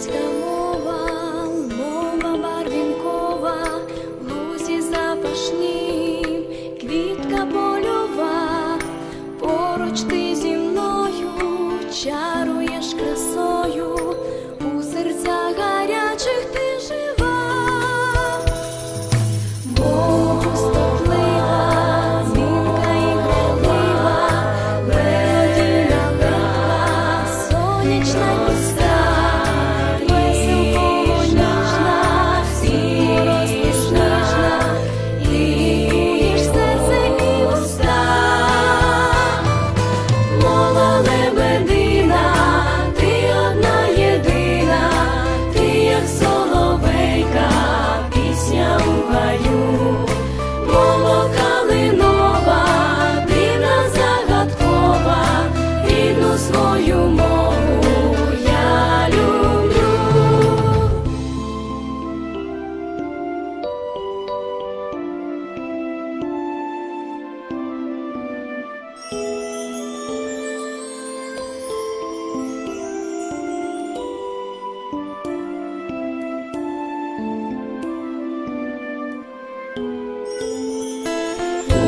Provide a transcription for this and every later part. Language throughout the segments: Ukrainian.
Українська мова, мова барвінкова, в запашні,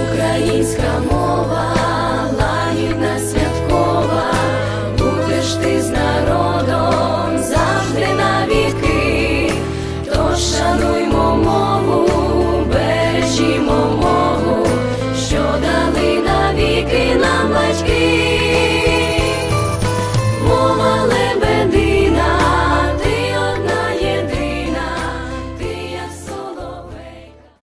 Українська мова.